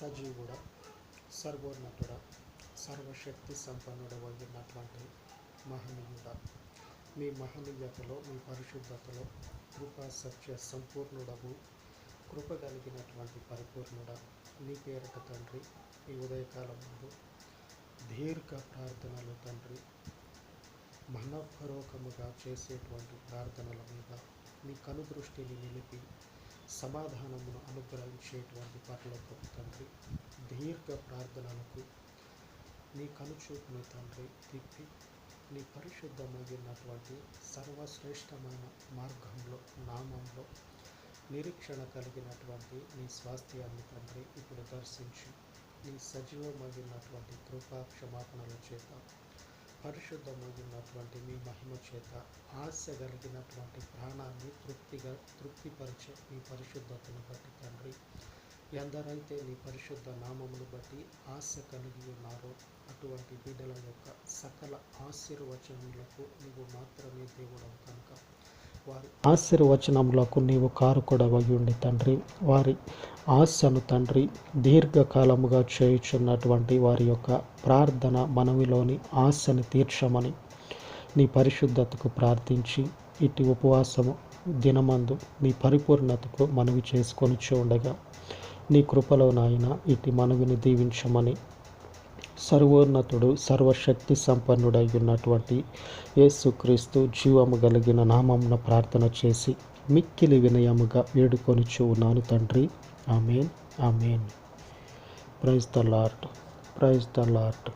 సజీవుడ సర్వోన్నతుడ సర్వశక్తి సంపన్నుడ ఉన్నటువంటి మహనీయుడ. మీ మహనీయతలో మీ పరిశుద్ధతలో కృపా సత్య సంపూర్ణుడము కృప కలిగినటువంటి పరిపూర్ణుడ. నీ పేరట తండ్రి ఈ ఉదయకాలం ముందు దీర్ఘ ప్రార్థనలు తండ్రి మనపూర్వకముగా చేసేటువంటి ప్రార్థనల మీద మీ కనుదృష్టిని నిలిపి సమాధానమును అనుగ్రహించేటువంటి పరలోకపు తండ్రి దీర్ఘ ప్రార్థనలకు నీ కనుచూపును తండ్రి తిప్పి నీ పరిశుద్ధమైనటువంటి సర్వశ్రేష్టమైన మార్గంలో నామంలో నిరీక్షణ కలిగినటువంటి నీ స్వాస్థ్యాన్ని తండ్రి ఇప్పుడు దర్శించి నీ సజీవమైనటువంటి కృపా క్షమాపణల చేత పరిశుద్ధమైనటువంటి మీ మహిమ చేత ఆశ కలిగినటువంటి ప్రాణాన్ని తృప్తిగా తృప్తిపరచ నీ పరిశుద్ధతను బట్టి తండ్రి. ఎందరైతే నీ పరిశుద్ధ నామమును బట్టి ఆశ కలిగి ఉన్నారో అటువంటి బిడ్డల యొక్క సకల ఆశీర్వచనములకు నీవు మాత్రమే దేవుడవు కనుక. వారి ఆశీర్వచనములకు నీవు కారుకుడవయ్యుండి తండ్రి. వారి ఆశను తండ్రి దీర్ఘకాలముగా చేయుచున్నటువంటి వారి యొక్క ప్రార్థన మనవిలోని ఆశని తీర్చమని నీ పరిశుద్ధతకు ప్రార్థించి ఇటు ఉపవాసము దినమందు నీ పరిపూర్ణతకు మనవి చేసుకొని చూడగా నీ కృపలో నాయన ఇటు మనవిని దీవించమని. సర్వోన్నతుడు సర్వశక్తి సంపన్నుడై ఉన్నటువంటి యేసుక్రీస్తు జీవము కలిగిన నామమున ప్రార్థన చేసి మిక్కిలి వినయముగా వేడుకొని ఉన్నాను తండ్రి. Amen amen. Praise the lord praise the lord.